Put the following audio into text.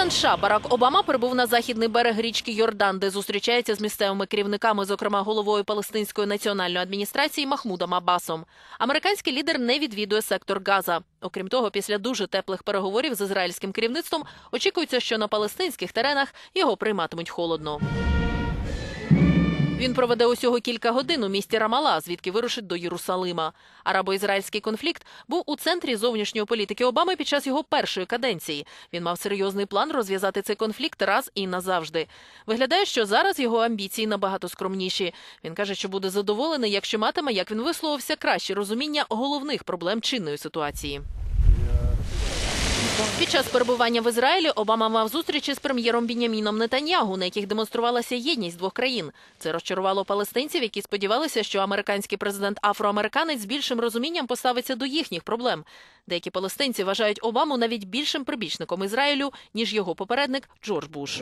Президент США Барак Обама прибув на західний берег річки Йордан, де зустрічається з місцевими керівниками, зокрема головою палестинської національної адміністрації Махмудом Аббасом. Американський лідер не відвідує сектор Газа. Окрім того, після дуже теплих переговорів з ізраїльським керівництвом очікується, що на палестинських теренах його прийматимуть холодно. Він проведе усього кілька годин у місті Рамала, звідки вирушить до Єрусалима. Арабо-ізраїльський конфлікт був у центрі зовнішньої політики Обами під час його першої каденції. Він мав серйозний план розв'язати цей конфлікт раз і назавжди. Виглядає, що зараз його амбіції набагато скромніші. Він каже, що буде задоволений, якщо матиме, як він висловився, краще розуміння головних проблем чинної ситуації. Під час перебування в Ізраїлі Обама мав зустрічі з прем'єром Біняміном Нетаньягу, на яких демонструвалася єдність двох країн. Це розчарувало палестинців, які сподівалися, що американський президент афроамериканець з більшим розумінням поставиться до їхніх проблем. Деякі палестинці вважають Обаму навіть більшим прибічником Ізраїлю ніж його попередник Джордж Буш.